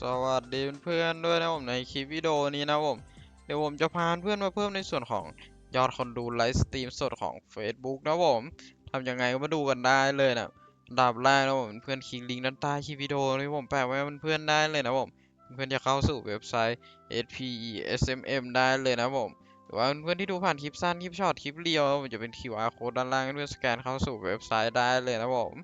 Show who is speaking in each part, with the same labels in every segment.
Speaker 1: สวัสดีเพื่อนๆด้วยนะผมในคลิปวิดีโอนี้นะผม เดี๋ยวผมจะพาเพื่อนมาเพิ่มในส่วนของยอดคนดูไลฟ์สตรีมสดของ Facebook นะผมทำยังไงก็มาดูกันได้เลยนะดับแรกนะผมเพื่อนคลิกลิงก์ด้านใต้คลิปวิดีโอที่ผมแปะไว้ให้เพื่อนๆได้เลยนะผมเพื่อนจะเข้าสู่เว็บไซต์ SPESMM ได้เลยนะผมหรือว่าเพื่อนที่ดูผ่านคลิปสั้นคลิปช็อตคลิปเรียวมันจะเป็น QR code ด้านล่างเพื่อนสแกนเข้าสู่เว็บไซต์ได้เลยนะผม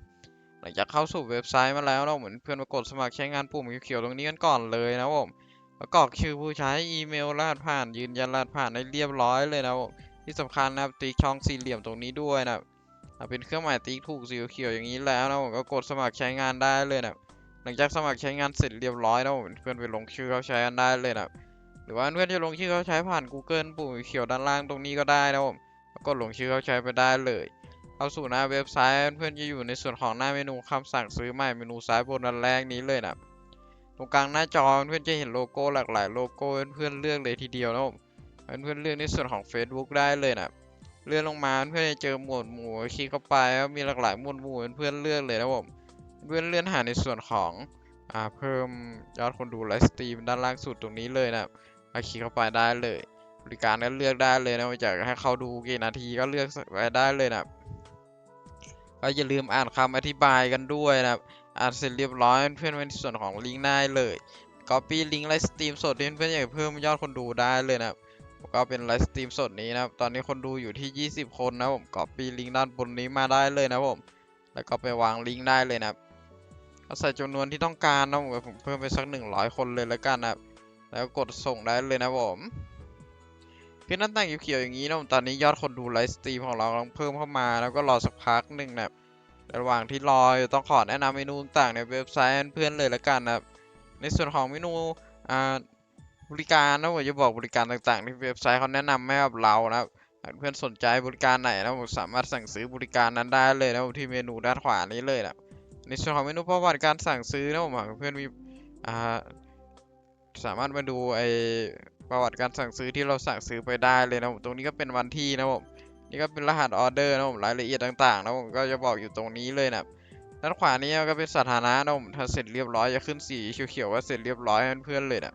Speaker 1: หลังจากเข้าสู่เว็บไซต์มาแล้วเราเหมือนเพื่อนมากดสมัครใช้งานปุ่มเขียวๆตรงนี้กันก่อนเลยนะผมแล้วกรอกชื่อผู้ใช้อีเมลรหัสผ่านยืนยันรหัสผ่านให้เรียบร้อยเลยนะผมที่สำคัญนะครับติ๊กช่องสี่เหลี่ยมตรงนี้ด้วยนะเป็นเครื่องหมายติ๊กถูกสีเขียวอย่างนี้แล้วนะผมก็กดสมัครใช้งานได้เลยนะหลังจากสมัครใช้งานเสร็จเรียบร้อยนะผมเพื่อนไปลงชื่อเขาใช้กันได้เลยนะหรือว่าเพื่อนจะลงชื่อเขาใช้ผ่าน Google ปุ่มเขียวด้านล่างตรงนี้ก็ได้นะผมก็ลงชื่อเขาใช้ไปได้เลย เข้าสู่หน้าเว็บไซต์เพื่อนจะอยู่ในส่วนของหน้าเมนูคำสั่งซื้อใหม่เมนูซ้ายบนด้านแรกนี้เลยนะตรงกลางหน้าจอเพื่อนจะเห็นโลโก้หลากหลายโลโก้เพื่อนเลือกเลยทีเดียวนะเพื่อนเลือกในส่วนของ Facebook ได้เลยนะเลื่อนลงมาเพื่อนจะเจอหมวดหมู่คลิกเข้าไปแล้วมีหลากหลายหมวดหมู่เพื่อนเลือกเลยนะผมเพื่อนเลื่อนหาในส่วนของอ่าเพิ่มยอดคนดูไลฟ์สตรีมด้านล่างสุดตรงนี้เลยนะมาคลิกเข้าไปได้เลย บริการก็เลือกได้เลยนะว่ากให้เขาดูกี่นาทีก็เลือกไว้ได้เลยนะ ก็อย่าลืมอ่านคำอธิบายกันด้วยนะครับอ่านเสร็จเรียบร้อยเพื่อนเป็นส่วนของลิงก์ได้เลย Copy ลิงก์ไลฟ์สตรีมสดที่เพื่อนๆอยากเพิ่มยอดคนดูได้เลยนะครับก็เป็นไลฟ์สตรีมสดนี้นะครับ ตอนนี้คนดูอยู่ที่ 20 คนนะผม Copy ลิงก์ด้านบนนี้มาได้เลยนะผม แล้วก็ไปวางลิงก์ได้เลยนะครับก็ใส่จำนวนที่ต้องการนะผมผมเพิ่มไปสัก 100 คนเลยแล้วกันนะครับ แล้วกดส่งได้เลยนะผม คือหน้าต่างเขียวๆอย่างนี้นะผมตอนนี้ยอดคนดูไลฟ์สตรีมของเรากำลังเพิ่มเข้ามาแล้วก็รอสักพักหนึ่งนะครับระหว่างที่รออยู่ต้องขอแนะนำเมนูต่างในเว็บไซต์เพื่อนเลยละกันนะครับในส่วนของเมนูอ่าบริการนะผมจะบอกบริการต่างๆ ที่เว็บไซต์เขาแนะนำให้กับเรานะครับหากเพื่อนสนใจบริการไหนนะผมสามารถสั่งซื้อบริการนั้นได้เลยนะที่เมนูด้านขวานี้เลยนะในส่วนของเมนูประวัติการสั่งซื้อนะผมหากเพื่อนมีอ่าสามารถมาดูไอ ประวัติการสั่งซื้อที่เราสั่งซื้อไปได้เลยนะผมตรงนี้ก็เป็นวันที่นะผมนี่ก็เป็นรหัสออเดอร์นะผมรายละเอียดต่างๆนะผมก็จะบอกอยู่ตรงนี้เลยนะด้านขวานี้ก็เป็นสถานะนะผมถ้าเสร็จเรียบร้อยจะขึ้นสีเขียวๆว่าเสร็จเรียบร้อยเพื่อนๆเลยนะ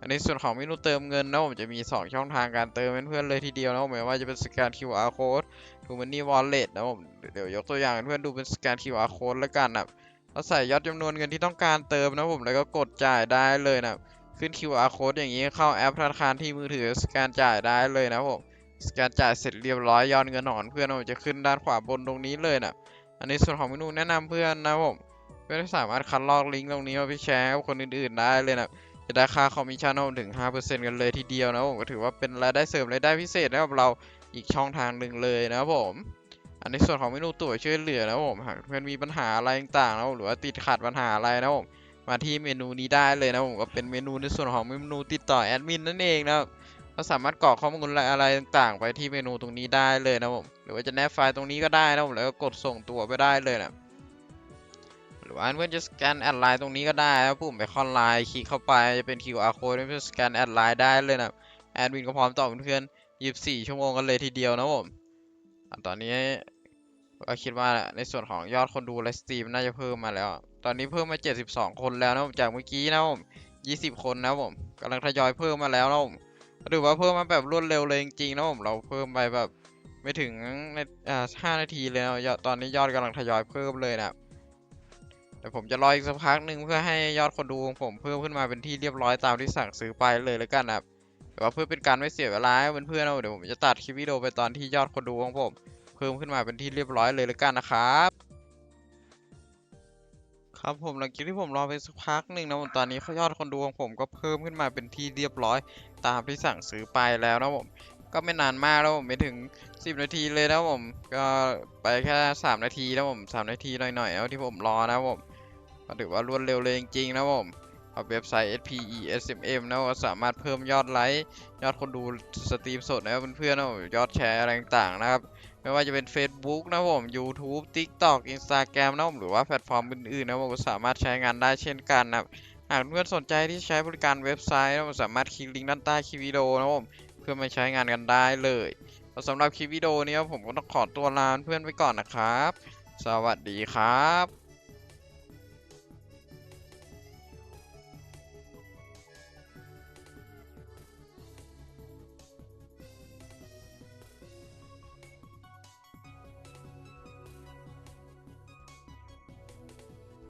Speaker 1: อันนี้ส่วนของเมนูเติมเงินนะผมจะมี 2 ช่องทางการเติมเพื่อนๆเลยทีเดียวนะผมไม่ว่าจะเป็นสแกน QR code ทูมันนี่วอลเล็ตนะผมเดี๋ยวยกตัวอย่างเพื่อนดูเป็นสแกน QR code แล้วกันนะเราใส่ยอดจำนวนเงินที่ต้องการเติมนะผมแล้วก็กดจ่ายได้เลยนะ ขึ้น QR code อย่างนี้เข้าแอปธนาคารที่มือถือสแกนจ่ายได้เลยนะผมสแกนจ่ายเสร็จเรียบร้อยยอดเงินของเพื่อนผมจะขึ้นด้านขวาบนตรงนี้เลยนะอันนี้ส่วนของเมนูแนะนำเพื่อนนะผมเพื่อนสามารถคัดลอกลิงก์ตรงนี้มาไปแชร์กับคนอื่นๆได้เลยนะจะได้ค่าคอมมิชชั่นผมถึง 5%กันเลยทีเดียวนะผมก็ถือว่าเป็นรายได้เสริมรายได้พิเศษให้กับเราอีกช่องทางหนึ่งเลยนะครับผม อันในส่วนของเมนูตัวช่วยเหลือนะผมหากเพื่อนมีปัญหาอะไรต่างๆนะผมหรือว่าติดขัดปัญหาอะไรนะผม มาที่เมนูนี้ได้เลยนะผมก็เป็นเมนูในส่วนของเมนูติดต่อแอดมินนั่นเองนะครับก็สามารถกรอกข้อมูลอะไรต่างๆ ไปที่เมนูตรงนี้ได้เลยนะผมหรือว่าจะแนบไฟล์ตรงนี้ก็ได้นะผมแล้วก็กดส่งตัวไปได้เลยนะหรือว่าเพื่อนจะสแกนแอดไลน์ตรงนี้ก็ได้นะปุ่มไปคอนไลน์คลิกเข้าไปจะเป็น QR code เพื่อสแกนแอดไลน์ได้เลยนะแอดมินก็พร้อมตอบเพื่อน24 ชั่วโมงกันเลยทีเดียวนะผมตอนนี้ก็คิดว่าในส่วนของยอดคนดูไลฟ์สตรีมน่าจะเพิ่มมาแล้ว ตอนนี้เพิ่มมา 72 คนแล้วนะผมจากเมื่อกี้นะผม20 คนนะผมกำลังทยอยเพิ่มมาแล้วนะผมถือว่าเพิ่มมาแบบรวดเร็วเลยจริงๆนะผมเราเพิ่มไปแบบไม่ถึงในอ่า5นาทีเลยนะตอนนี้ยอดกำลังทยอยเพิ่มเลยนะแต่ผมจะรออีกสักพักหนึ่งเพื่อให้ยอดคนดูของผมเพิ่มขึ้นมาเป็นที่เรียบร้อยตามที่สั่งซื้อไปเลยแล้วกันนะครับแต่ว่าเพื่อเป็นการไม่เสียเวลาเพื่อนๆนะเดี๋ยวผมจะตัดคลิปวิดีโอไปตอนที่ยอดคนดูของผม เพิ่มขึ้นมาเป็นที่เรียบร้อยเลยแล้วกันนะครับ ครับผมหลังจากที่ผมรอไปสักพักหนึ่งนะผมตอนนี้ยอดคนดูของผมก็เพิ่มขึ้นมาเป็นที่เรียบร้อยตามที่สั่งซื้อไปแล้วนะผมก็ไม่นานมากแล้วผมไม่ถึง 10 นาทีเลยนะผมก็ไปแค่3นาทีนะผม3นาทีหน่อยๆแล้วที่ผมรอนะผมก็ถือว่ารวดเร็วเลยจริงๆนะผม เอาเว็บไซต์ SPESMM นะว่าสามารถเพิ่มยอดไลค์ยอดคนดูสตรีมสดนะครับเพื่อนๆนะยอดแชร์อะไรต่างๆนะครับ ไม่ว่าจะเป็น Facebook นะผม YouTube TikTok Instagram นะผมหรือว่าแพลตฟอร์มอื่นๆนะผมก็สามารถใช้งานได้เช่นกันนะครับหากเพื่อนสนใจที่ใช้บริการเว็บไซต์นะผมสามารถคลิกลิงก์ด้านใต้คลิปวิดีโอนะผมเพื่อมาใช้งานกันได้เลยสำหรับคลิปวิดีโอนี้ผมก็ต้องขอตัวลาเพื่อนไปก่อนนะครับ สวัสดีครับ